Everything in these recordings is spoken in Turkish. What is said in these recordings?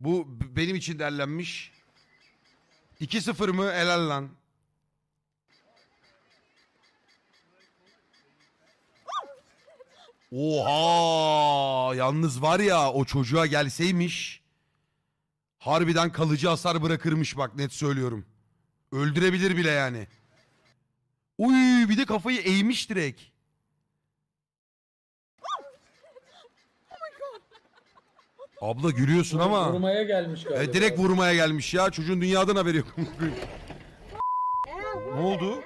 Bu benim için derlenmiş. 2-0 mı? Helal lan. Oha! Yalnız var ya o çocuğa gelseymiş harbiden kalıcı hasar bırakırmış bak net söylüyorum. Öldürebilir bile yani. Uy bir de kafayı eğmiş direkt. Abla gülüyorsun ama. Vurmaya gelmiş galiba. E, direkt vurmaya gelmiş ya. Çocuğun dünyadan haberi yok. ne oldu?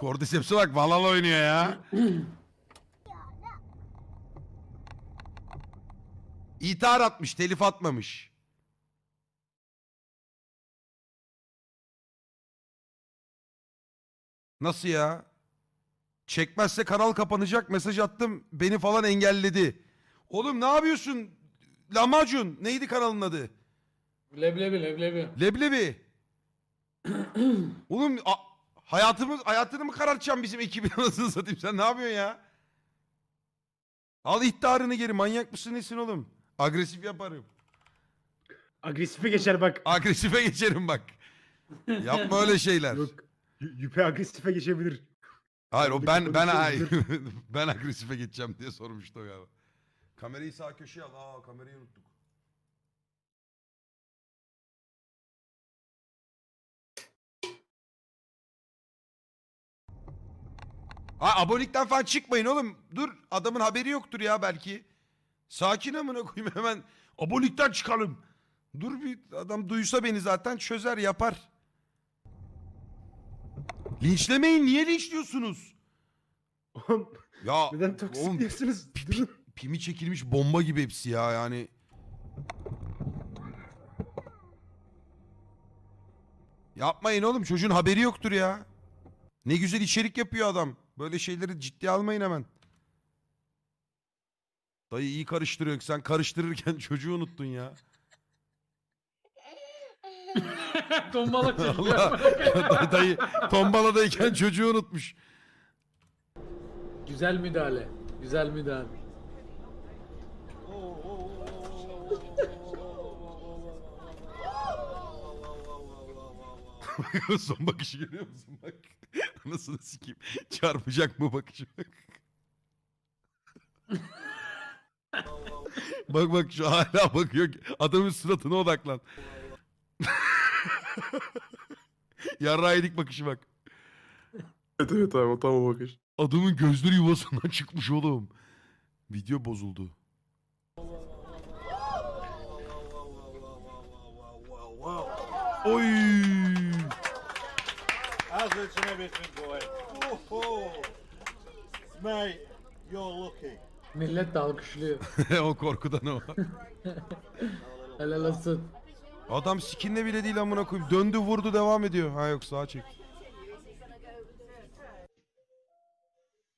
Cordyceps'e bak Valhalla oynuyor ya. İthar atmış, telif atmamış. Nasıl ya? Çekmezse kanal kapanacak mesaj attım beni falan engelledi. Oğlum ne yapıyorsun? Lahmacun neydi kanalın adı? Leblebi leblebi. Leblebi. Oğlum a- hayatımız hayatını mı karartacaksın bizim ekibin anasını satayım sen ne yapıyorsun ya? Al ihtarını geri manyak mısın nesin oğlum? Agresif yaparım. Agresife geçer bak. Agresife geçerim bak. Yapma öyle şeyler. Yok. y- Yüpe agresife geçebilir. Hayır o ben ben konuşuyoruz, ben agresife geçeceğim diye sormuştu o galiba. Kamerayı sağ köşeye al. Aa kamerayı unuttuk. Ha abonelikten falan çıkmayın oğlum. Dur adamın haberi yoktur ya belki. Sakin amına koyayım hemen abonelikten çıkalım. Dur bir adam duysa beni zaten çözer yapar. Linçlemeyin niye linçliyorsunuz? Ya neden toksik oğlum, diyorsunuz? Durun. pimi çekilmiş bomba gibi hepsi ya yani. Yapmayın oğlum çocuğun haberi yoktur ya. Ne güzel içerik yapıyor adam. Böyle şeyleri ciddiye almayın hemen. Dayı iyi karıştırıyor. Sen karıştırırken çocuğu unuttun ya. Çekiyor. Allah. Dayı tombaladayken çocuğu unutmuş. Güzel müdahale. Güzel müdahale. Son bakışı görüyor musun bak. Anasını sikeyim. Çarpacak mı bakışı bak. bak bak şu hala bakıyor. Adamın suratına odaklan. Yarrağı yedik bakışı bak. Evet evet abi o tam o bakış. Adamın gözleri yuvasından çıkmış oğlum. Video bozuldu. Oy! How's it and everything going? Oh, oh. Mate, you're lucky. Millet de alkışlıyor. o korkudan o. Helal olsun. Adam skinle bile değil amına koyayım. Döndü vurdu devam ediyor. Ha yok sağa çek.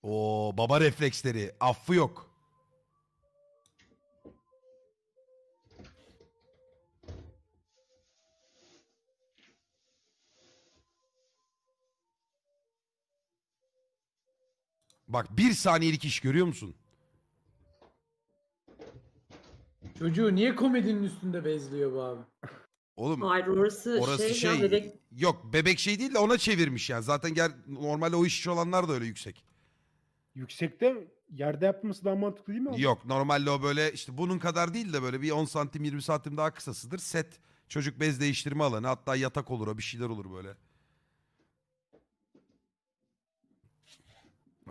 Oo baba refleksleri. Affı yok. Bak bir saniyelik iş görüyor musun? Çocuğu niye komedinin üstünde bezliyor bu abi? Oğlum Hayır orası, Orası şey, şey, ya, bebek yok bebek şey değil de ona çevirmiş yani. Zaten gel normalde o iş olanlar da öyle yüksek. Yüksekte yerde yapması daha mantıklı değil mi? abi? Yok normalde o böyle işte bunun kadar değil de böyle bir 10 santim 20 santim daha kısasıdır. Set çocuk bez değiştirme alanı hatta yatak olur o bir şeyler olur böyle.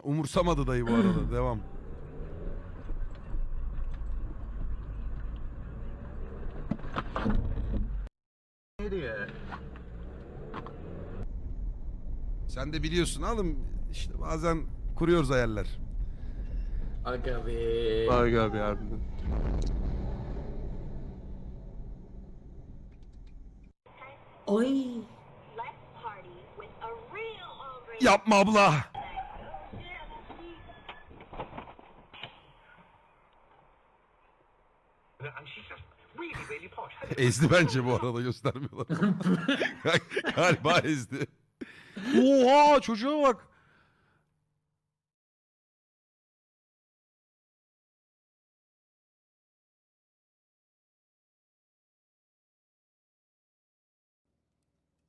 Umursamadı dayı bu arada devam. Sen de biliyorsun oğlum işte bazen kuruyoruz hayaller. Aga be. Bak abi harbiden. hungry Yapma abla. ezdi bence bu arada göstermiyorlar. Galiba ezdi. Oha çocuğa bak.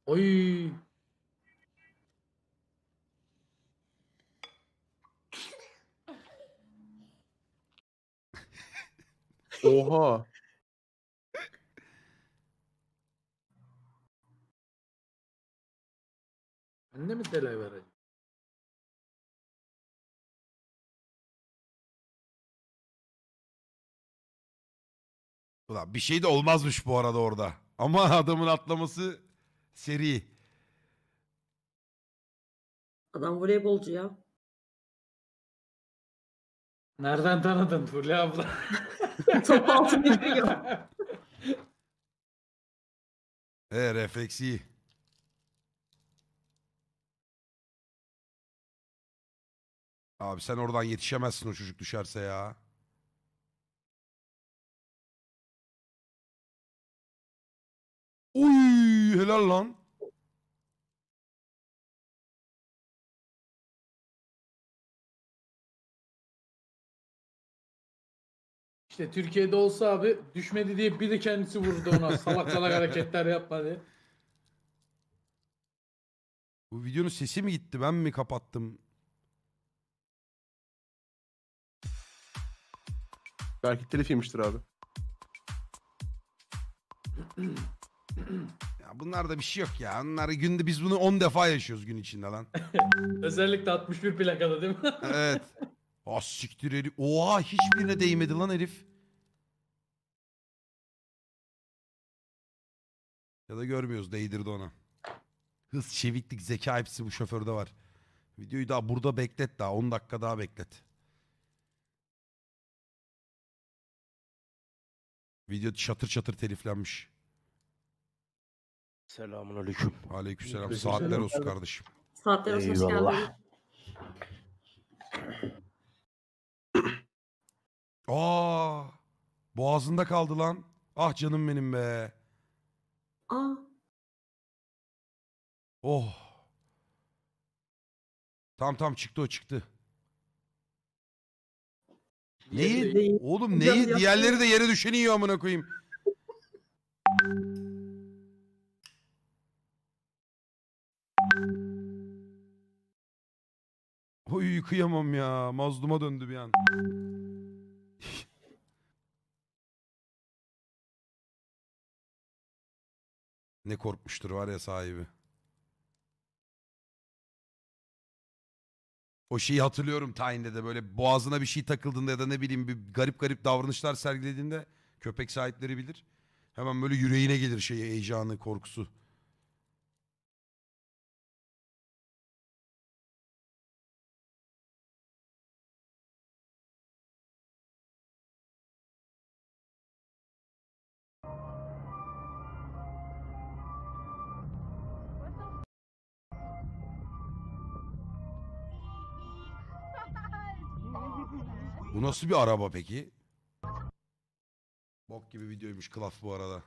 Oy. Oha. Ben de mi delay vereceğim? Ulan bir şey de olmazmış bu arada orada. Ama adamın atlaması seri. Adam voleybolcu ya. Nereden tanıdın Fulya abla? Top altı biliyor. He refleks iyi. Abi sen oradan yetişemezsin o çocuk düşerse ya. Uy helal lan. İşte Türkiye'de olsa abi düşmedi diye biri kendisi vurdu ona. Salak salak hareketler yapma diye. Bu videonun sesi mi gitti ben mi kapattım? Belki telif yemiştir abi. Ya bunlarda bir şey yok ya. Bunlar günde biz bunu 10 defa yaşıyoruz gün içinde lan. Özellikle 61 plakada değil mi? Evet. Ah siktir herif. Oha hiçbirine değmedi lan herif. Ya da görmüyoruz değdirdi ona. Hız, çeviklik, zeka hepsi bu şoförde var. Videoyu daha burada beklet daha 10 dakika daha beklet. Video çatır çatır teliflenmiş. Selamun aleyküm. Aleykümselam. Saatler olsun kardeşim. Saatler olsun hoş Eyvallah. Aa! Boğazında kaldı lan. Ah canım benim be. Aa, Oh. Tamam tamam çıktı o çıktı. Neyi? değil. Oğlum Hocam neyi? yapma. Diğerleri de yere düşeni yiyor amına koyayım. Oy kıyamam ya. Mazluma döndü bir an. ne korkmuştur var ya sahibi. O şeyi hatırlıyorum tayinde de böyle boğazına bir şey takıldığında ya da ne bileyim bir garip garip davranışlar sergilediğinde köpek sahipleri bilir. Hemen böyle yüreğine gelir şey heyecanı, korkusu. Bu nasıl bir araba peki? Bok gibi videoymuş Klaf bu arada.